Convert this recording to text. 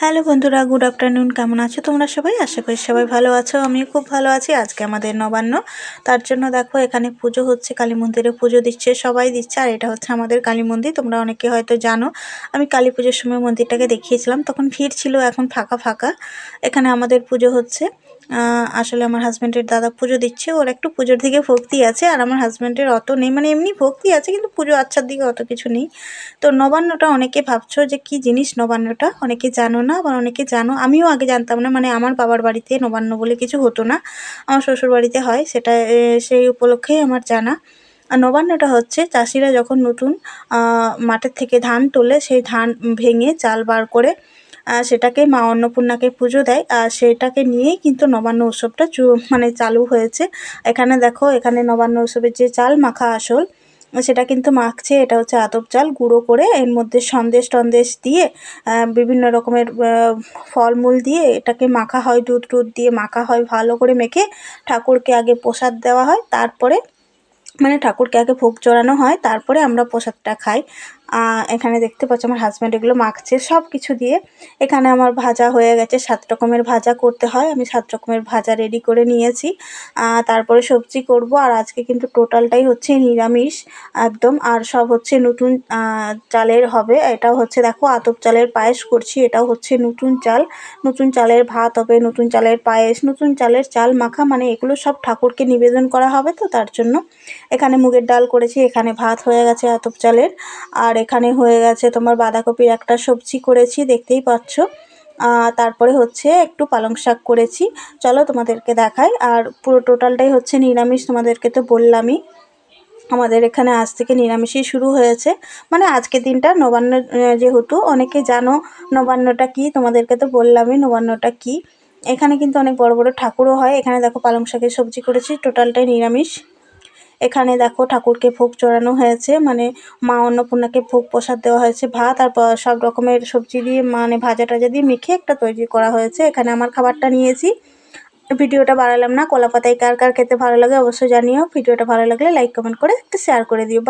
Hello বন্ধুরা, good afternoon. কেমন আছো তোমরা সবাই? আশা করি সবাই ভালো আছো। আমিও খুব ভালো আছি। আজকে আমাদের নবান্ন। তার জন্য দেখো, এখানে পুজো হচ্ছে, কালী মন্দিরে পুজো দিচ্ছে, সবাই দিচ্ছে, আর এটা হচ্ছে আমাদের কালী মন্দির। তোমরা অনেকে হয়তো জানো, আমি কালী পুজোর সময় মন্দিরটাকে দেখিয়েছিলাম, তখন ভিড় ছিল, এখন ফাঁকা ফাঁকা। এখানে আমাদের পুজো হচ্ছে। আসলে আমার হাজব্যান্ডের দাদা পুজো দিচ্ছে, ওর একটু পুজোর দিকে ভক্তি আছে, আর আমার হাজব্যান্ডের অত নেই মানে এমনি ভক্তি আছে, কিন্তু পুজো আচ্ছার দিকে অত কিছু নেই। তো নবান্নটা অনেকে ভাবছ যে কি জিনিস নবান্নটা? অনেকে জানো না, আবার অনেকে জানো, আমিও আগে জানতাম না মানে আমার বাবার বাড়িতে নবান্ন বলে কিছু হতো না, আমার শ্বশুর বাড়িতে হয়, সেটা সেই উপলক্ষেই আমার জানা। আর নবান্নটা হচ্ছে, চাষিরা যখন নতুন মাঠের থেকে ধান তোলে, সেই ধান ভেঙে চাল বার করে সেটাকে মা অন্নপূর্ণাকে পুজো দেয়। আর সেটাকে নিয়েই কিন্তু নবান্ন উৎসবটা মানে চালু হয়েছে। এখানে দেখো, এখানে নবান্ন উৎসবের যে চাল, মাখা আসল, সেটা কিন্তু মাখছে। এটা হচ্ছে আতপ চাল, গুঁড়ো করে এর মধ্যে সন্দেশ টন্দেশ দিয়ে বিভিন্ন রকমের ফলমূল দিয়ে এটাকে মাখা হয়, দুধ টুধ দিয়ে মাখা হয়, ভালো করে মেখে ঠাকুরকে আগে প্রসাদ দেওয়া হয়। তারপরে মানে ঠাকুরকে আগে ভোগ চড়ানো হয়। তারপরে আমরা প্রসাদটা খাই। এখানে দেখতে পাচ্ছ আমার হাজব্যান্ড এগুলো মাখছে। সব কিছু দিয়ে এখানে আমার ভাজা হয়ে গেছে। সাত রকমের ভাজা করতে হয়। আমি সাত রকমের ভাজা রেডি করে নিয়েছি। তারপরে সবজি করব। আর আজকে কিন্তু টোটালটাই হচ্ছে নিরামিষ একদম। আর সব হচ্ছে নতুন চালের হবে। এটাও হচ্ছে দেখো, আতপ চালের পায়েস করছি। এটাও হচ্ছে নতুন চাল। নতুন চালের ভাত হবে, নতুন চালের পায়েস, নতুন চালের চাল মাখা। মানে এগুলো সব ঠাকুরকে নিবেদন করা হবে তো তার জন্য। এখানে মুগের ডাল করেছি। এখানে ভাত হয়ে গেছে আতপ চালের। আর এখানে হয়ে গেছে তোমার বাঁধাকপির একটা সবজি করেছি, দেখতেই পাচ্ছ। তারপরে হচ্ছে একটু পালং শাক করেছি। চলো তোমাদেরকে দেখাই। আর পুরো টোটালটাই হচ্ছে নিরামিষ, তোমাদেরকে তো বললামই। আমাদের এখানে আজ থেকে নিরামিষই শুরু হয়েছে। মানে আজকের দিনটা নবান্ন যেহেতু অনেকে জানো নবান্নটা কি, তোমাদেরকে তো বললামই নবান্নটা কি। এখানে কিন্তু অনেক বড় বড় ঠাকুরও হয়। এখানে দেখো পালং শাকের সবজি করেছি, টোটালটাই নিরামিষ। এখানে দেখো ঠাকুরকে ভোগ চড়ানো হয়েছে মানে মা অন্নপূর্ণাকে ভোগ প্রসাদ দেওয়া হয়েছে, ভাত আর সব রকমের সবজি দিয়ে মানে ভাজা টাজা দিয়ে মেখে একটা তৈরি করা হয়েছে। এখানে আমার খাবারটা নিয়েছি। ভিডিওটা বাড়ালাম না, কলাপাতায় কার কার খেতে ভালো লাগে অবশ্যই জানিও। ভিডিওটা ভালো লাগলে লাইক কমেন্ট করে একটু শেয়ার করে দিও।